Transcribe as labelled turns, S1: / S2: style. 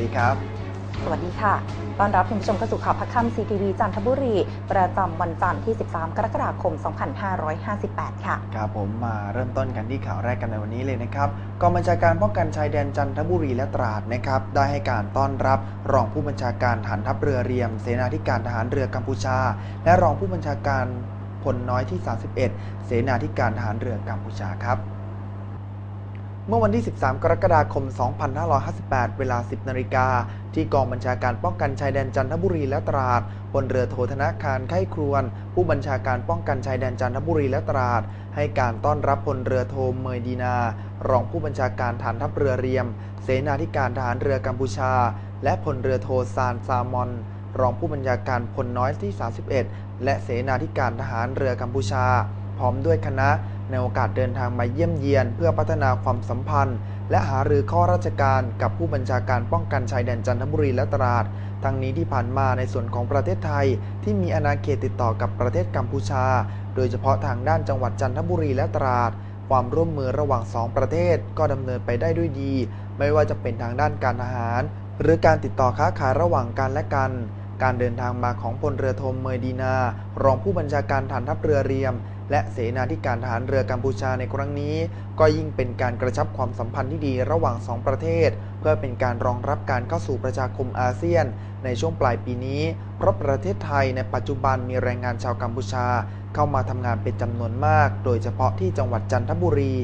S1: ดีครับ
S2: สวัสดีค่ะ ต้อนรับคุณผู้ชมเข้าสู่ข่าวพักค่ำซีทีวีจันทบุรี ประจำวันจันทร์ที่ 13 กรกฎาคม 2558 ค่ะ
S1: ครับผมมาเริ่มต้นกันที่ข่าวแรกกันในวันนี้เลยนะครับกองบัญชาการป้องกันชายแดนจันทบุรีและตราดนะครับได้ให้การต้อนรับรองผู้บัญชาการฐานทัพเรือเรียม เสนาธิการทหารเรือกัมพูชา และรองผู้บัญชาการพลน้อยที่ 31 เสนาธิการทหารเรือกัมพูชาครับ เมื่อวันที่ 13 กรกฎาคม 2558 เวลา 10 นาฬิกา ที่กองบัญชาการป้องกันชายแดนจันทบุรีและตราดพลเรือโทธนาคารไข้ครวน ผู้บัญชาการป้องกันชายแดนจันทบุรีและตราด ให้การต้อนรับพลเรือโทเมยดีนา รองผู้บัญชาการฐานทัพเรือเรียม เสนาธิการทหารเรือกัมพูชา และพลเรือโทซานซามอน รองผู้บัญชาการพลน้อยที่ 31 และเสนาธิการทหารเรือกัมพูชา พร้อมด้วยคณะ ในโอกาสเดินทางมาเยี่ยมเยียน เพื่อพัฒนาความสัมพันธ์ และหารือข้อราชการกับผู้บัญชาการป้องกันชายแดนจันทบุรีและตราด ทั้งนี้ที่ผ่านมาในส่วนของประเทศไทย ที่มีอาณาเขตติดต่อกับประเทศกัมพูชา โดยเฉพาะทางด้านจังหวัดจันทบุรีและตราด ความร่วมมือระหว่างสองประเทศก็ดำเนินไปได้ด้วยดี ไม่ว่าจะเป็นทางด้านการทหาร หรือการติดต่อค้าขายระหว่างกันและกันการเดินทางมาของพลเรือโทเมยดีนา รองผู้บัญชาการฐานทัพเรือเรียม และเสนาธิการทหารเรือกัมพูชาในครั้งนี้ ก็ยิ่งเป็นการกระชับความสัมพันธ์ที่ดีระหว่างสองประเทศ เพื่อเป็นการรองรับการเข้าสู่ประชาคมอาเซียน ในช่วงปลายปีนี้ เพราะประเทศไทยในปัจจุบันมีแรงงานชาวกัมพูชา เข้ามาทำงานเป็นจำนวนมาก โดยเฉพาะที่จังหวัดจันทบุรี